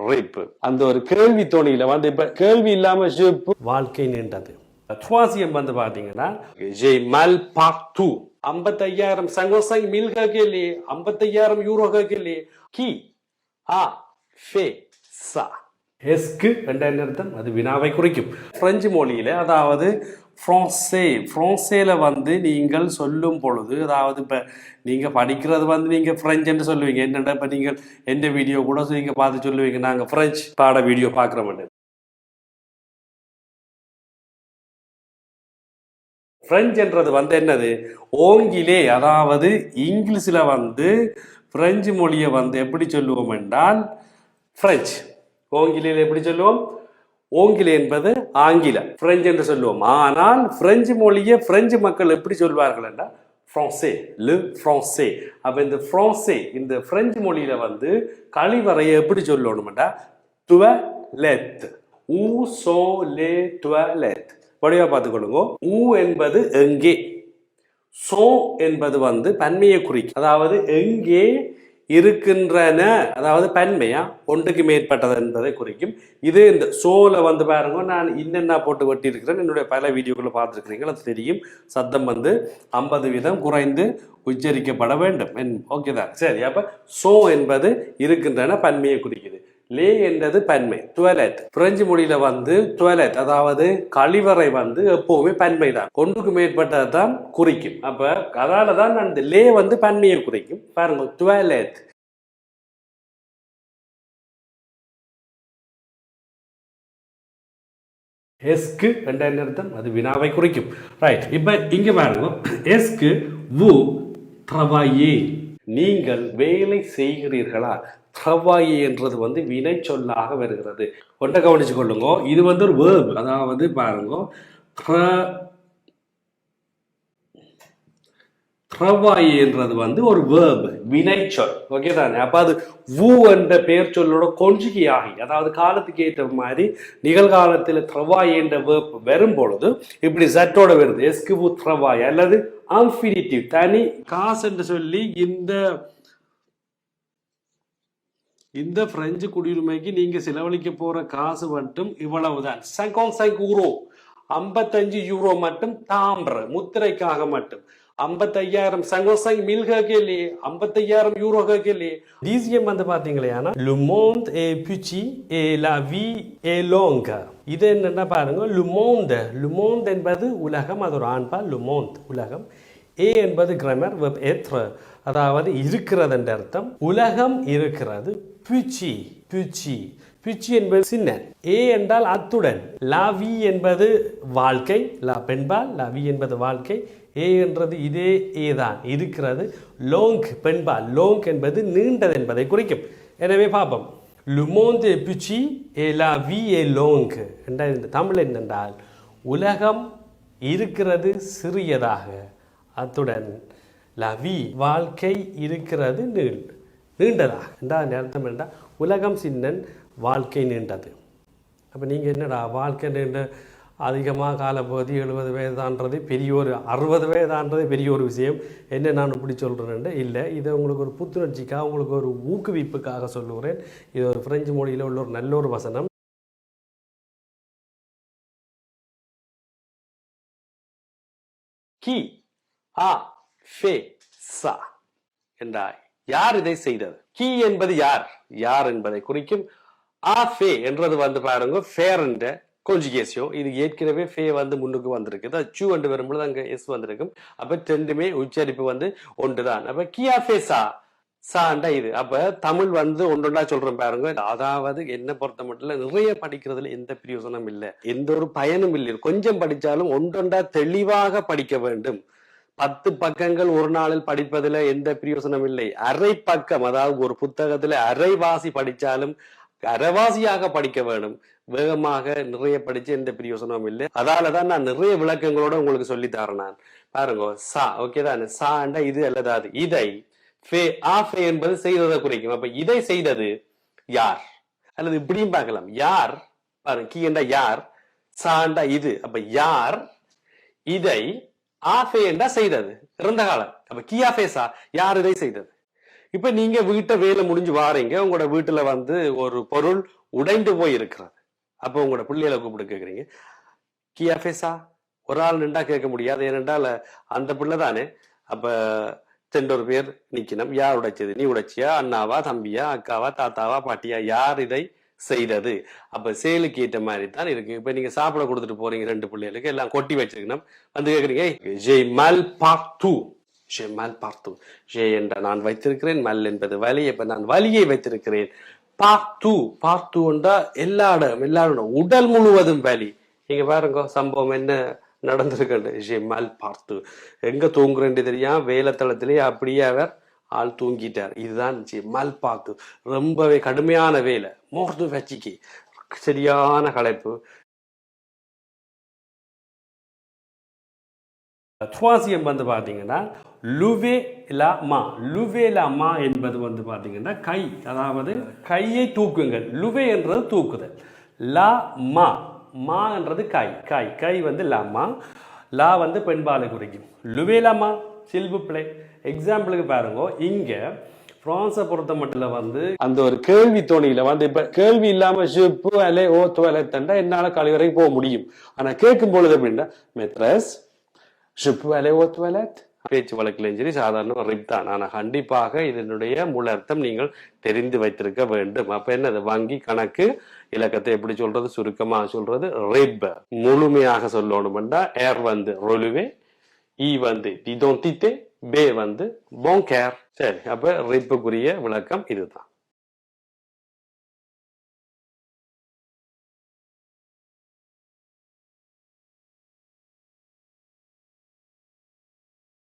Wrap அந்த ஒரு கேள்வி தோணியில வந்து இப்ப கேள்வி இல்லாம ஜிப்பு வாழ்க்கை நீண்டது. துவாசியம் வந்து பாத்தீங்கன்னா ஜே மல் பார்த்து ஐம்பத்தையாயிரம் சங்கோசங் மில் கேலே ஐம்பத்தையாயிரம் யூரோ கேலே கி. ஆ. ஃபே. சா. எஸ்க்கு ரெண்டாயிரம் அர்த்தம் அது வினாவை குறிக்கும். பிரெஞ்சு மொழியில் அதாவது ஃப்ரான்சே ஃப்ரான்சேல வந்து நீங்கள் சொல்லும் பொழுது அதாவது இப்போ நீங்கள் படிக்கிறது வந்து நீங்கள் ஃப்ரெஞ்சுன்னு சொல்லுவீங்க. என்னென்ன இப்போ நீங்கள் எந்த வீடியோ கூட நீங்கள் பார்த்து சொல்லுவீங்க. நாங்கள் ஃப்ரெஞ்ச் பாட வீடியோ பார்க்குறோம் பிரெஞ்சுன்றது வந்து என்னது? ஓங்கிலே அதாவது இங்கிலீஷில் வந்து ஃப்ரெஞ்சு மொழியை வந்து எப்படி சொல்லுவோம் என்றால் ஃப்ரெஞ்சு ஓங்கிலில் எப்படி சொல்லுவோம்? ஓங்கில என்பது ஆங்கிலம் பிரெஞ்சு என்று சொல்லுவோம். ஆனால் பிரெஞ்சு மொழியை பிரெஞ்சு மக்கள் எப்படி சொல்வார்கள் என்றால் ஃப்ரான்சே லு ஃப்ரான்சே அப்போ இந்த ஃப்ரான்சே இந்த பிரெஞ்சு மொழியில் வந்து கழிவறையை எப்படி சொல்லணும்டா துவலெத் ஊ சோ லே துவலெத் வடிவா பார்த்துக்கொள்ளுங்க. ஊ என்பது எங்கே? சோ என்பது வந்து பன்மையை குறிக்கும். அதாவது எங்கே இருக்கின்றன அதாவது பன்மையா? ஒன்றுக்கு மேற்பட்டது என்பதை குறிக்கும். இது இந்த ஷோவில் வந்து பாருங்க நான் இன்னென்ன போட்டு வெட்டி இருக்கிறேன் என்னுடைய பல வீடியோக்களை பார்த்துருக்கிறீங்க அது தெரியும். சத்தம் வந்து ஐம்பது வீதம் குறைந்து உச்சரிக்கப்பட வேண்டும். ஓகே தான். சரி அப்ப சோ என்பது இருக்கின்றன பன்மையை குறிக்குது. லே என்றது பன்மை டுவலெட் பிரெஞ்சு மொழியில வந்து டுவலெட் அதாவது கழிவறை வந்து எப்பவுமே பன்மை தான் ஒன்றுக்கு மேற்பட்டது தான் குறிக்கும். அப்ப அதனாலதான் தான் நான் இந்த லே வந்து பன்மையை குறிக்கும். பாருங்க டுவலெட் எஸ்க்கு ரெண்டாயிரம் அர்த்தம் அது வினாவை குறிக்கும். ரைட் இப்ப இங்க பாருங்க எஸ்க்கு வு ட்ரவாயே நீங்கள் வேலை செய்கிறீர்களா? ட்ரவாயே என்றது வந்து வினை சொல்லாக வருகிறது. ஒன்றை கவனிச்சு கொள்ளுங்க இது வந்து ஒரு வேர்ப் அதாவது பாருங்க ட்ர என்றது வந்து ஒரு வேர்ப் வினைச்சொல். ஓகே தானே? அப்போ அது வூ என்ற பெயர் சொல்லோட கொஞ்சிகை ஆகி அதாவது காலத்துக்கு ஏற்ற மாதிரி நிகழ்காலத்தில் த்ரவாய் என்ற வேர்ப் வரும் பொழுது இப்படி சட்டோட வருது. எஸ்கு வு அல்லது ஆன்ஃபினிட்டிவ் தனி காசு என்று சொல்லி இந்த இந்த பிரெஞ்சு குடியுரிமைக்கு நீங்க செலவழிக்க போற காசு மட்டும் இவ்வளவுதான். சங்கோங் சங் ஊரோ ஐம்பத்தஞ்சு யூரோ மட்டும் தாம்பர முத்திரைக்காக மட்டும். ஐம்பத்தையாயிரம் சங்கோசங் மில் கேலே ஐம்பத்தையாயிரம் யூரோ கேலே டிசிஎம் வந்து பார்த்தீங்களா லுமோந்த் ஏ பிச்சி ஏ லா வி ஏ லோங்க இது என்னன்னா பாருங்க லுமோந்த் லுமோந்த் என்பது உலகம் அது ஒரு ஆண்பால் லுமோந்த் உலகம். ஏ என்பது கிரமர் வெப் ஏத்ர அதாவது இருக்கிறது என்ற அர்த்தம் உலகம் இருக்கிறது பிச்சி பிச்சி பிச்சி என்பது சின்ன. ஏ என்றால் அத்துடன். லாவி என்பது வாழ்க்கை லா பெண்பால் லாவி என்பது வாழ்க்கை. ஏ என்றது இதே ஏ தான். இருக்கிறது லோங் பெண்பால் லோங் என்பது நீண்டது என்பதை குறிக்கும். எனவே பார்ப்போம். லுமோந்து பிச்சி ஏ லா வி ஏ லோங் என்ற இந்த தமிழ் என்னென்றால் உலகம் இருக்கிறது சிறியதாக. அத்துடன் லவி வாழ்க்கை இருக்கிறது நீள் நீண்டதாக. என்றால் அர்த்தம் என்றால் உலகம் சின்னன் வாழ்க்கை நீண்டது. அப்போ நீங்கள் என்னடா வாழ்க்கை நீண்ட அதிகமாக காலப்பகுதி எழுபது வயதான்றது பெரிய ஒரு அறுபது வயதான்றது பெரிய ஒரு விஷயம். என்ன நான் இப்படி சொல்கிறேன்ட்டு இல்லை இதை உங்களுக்கு ஒரு புத்துணர்ச்சிக்காக உங்களுக்கு ஒரு ஊக்குவிப்புக்காக சொல்லுகிறேன். இது ஒரு பிரெஞ்சு மொழியில் உள்ள ஒரு நல்ல ஒரு வசனம். கி ஆ ஃபே சா என்றாய். யார் இதை செய்தது? கி என்பது யார்? யார் என்பதை குறிக்கும். ஆ ஃபே என்றது வந்து பாருங்க ஃபேர் என்ற கொஞ்சிகேசியோ இது ஏற்கனவே ஃபே வந்து முன்னுக்கு வந்திருக்கு. சூ என்று வரும்பொழுது அங்கே எஸ் வந்திருக்கும். அப்போ ரெண்டுமே உச்சரிப்பு வந்து ஒன்றுதான். அப்ப கியா ஃபேஸா சாண்டா இது. அப்ப தமிழ் வந்து ஒன்றொன்றா சொல்றேன் பாருங்க. அதாவது என்ன பொறுத்த மட்டும் நிறைய படிக்கிறதுல எந்த பிரயோசனம் இல்லை. எந்த ஒரு பயனும் இல்லை. கொஞ்சம் படிச்சாலும் ஒன்றொன்றா தெளிவாக படிக்க வேண்டும். பத்து பக்கங்கள் ஒரு நாளில் படிப்பதில் எந்த பிரயோசனம் இல்லை. அரை பக்கம் அதாவது ஒரு புத்தகத்துல அரைவாசி படிச்சாலும் அரைவாசியாக படிக்க வேணும். வேகமாக நிறைய படிச்சு எந்த பிரயோசனமும் இல்லை. அதாலதான் நான் நிறைய விளக்கங்களோட உங்களுக்கு சொல்லி தரேன் நான் பாருங்க சா ஓகே தானே? சாண்டா இது அல்லது அது. இதை ஃபே ஆ ஃபே என்பது செய்ததை குறிக்கும். அப்ப இதை செய்தது யார்? அல்லது இப்படியும் பார்க்கலாம். யார்? பாருங்க கீ என்றா யார்? சாண்டா இது. அப்ப யார் இதை ஆஃபே என்றா செய்தது. இறந்த காலம். அப்ப கியாஃபேசா யார் இதை செய்தது? இப்ப நீங்க வீட்டை வேலை முடிஞ்சு வாரீங்க உங்களோட வீட்டுல வந்து ஒரு பொருள் உடைந்து போய் இருக்கிறது அப்ப உங்களோட பிள்ளைகளை கூப்பிட்டு கேக்குறீங்க. கியா ஃபேஸா ஒரு ஆள் நின்றா கேட்க முடியாது. ஏனென்றால் அந்த பிள்ளை தானே. அப்ப சென்றொரு பேர் நிக்கணும் யார் உடைச்சது? நீ உடைச்சியா? அண்ணாவா? தம்பியா? அக்காவா? தாத்தாவா? பாட்டியா? யார் இதை செய்தது? அப்ப சேலுக்கு ஏற்ற மாதிரி தான் இருக்கு. இப்ப நீங்க சாப்பிட கொடுத்துட்டு போறீங்க ரெண்டு பிள்ளைகளுக்கு. எல்லாம் கொட்டி வச்சிருக்கணும். வந்து கேக்குறீங்க ஜெய் மல் பார்த்து ஜெய் மல் பார்த்து ஜெய் என்ற நான் வைத்திருக்கிறேன். மல் என்பது வலி. இப்ப நான் வலியை வைத்திருக்கிறேன். பார்த்து பார்த்து என்றா எல்லா இடம் எல்லா இடம். உடல் முழுவதும் வலி. இங்க பாருங்க சம்பவம் என்ன நடந்திருக்கு ஜெ மல் பார்த்து எங்க தூங்குறேன்னு தெரியாம வேலைத்தளத்திலே அப்படியே அவர் ஆள் தூங்கிட்டார். இதுதான் ஜெய் மல் பார்த்து ரொம்பவே கடுமையான வேலை. மோர்து வச்சிக்கு. சரியான களைப்பு. துவாசியம் வந்து பார்த்தீங்கன்னா லுவே லா மா. லுவே லாமா என்பது வந்து பார்த்தீங்கன்னா கை. அதாவது கையை தூக்குங்கள். லுவே என்றது தூக்குதல். லா மா. மா என்றது கை கை கை வந்து லாமா லா வந்து பெண்பாலை குறிக்கும். லுவே லாமா சில்பு பிளே எக்ஸாம்பிளுக்கு பாருங்க. இங்க பிரான்ஸை பொறுத்த மட்டும் வந்து அந்த ஒரு கேள்வி தோணியில வந்து இப்ப கேள்வி இல்லாம ஷிப்பு அலை ஓ துவலை தண்டா என்னால கழிவறைக்கு போக முடியும். ஆனா கேட்கும் பொழுது அப்படின்னா மெத்ரஸ் ஷிப்பு அலை ஓ வேலை பேச்சு வழக்கிலும் சரி சாதாரண ரிப் தான். ஆனால் கண்டிப்பாக இதனுடைய முழு அர்த்தம் நீங்கள் தெரிந்து வைத்திருக்க வேண்டும். அப்போ என்னது வங்கி கணக்கு? இலக்கத்தை எப்படி சொல்றது? சுருக்கமாக சொல்றது? ரிப் முழுமையாக சொல்லணும்டா ஏர் வந்து ரொலுவே இ வந்து டிதோந்தித்தே பே வந்து போங்கேர் சரி அப்போ ரிப்புக்குரிய விளக்கம் இதுதான்.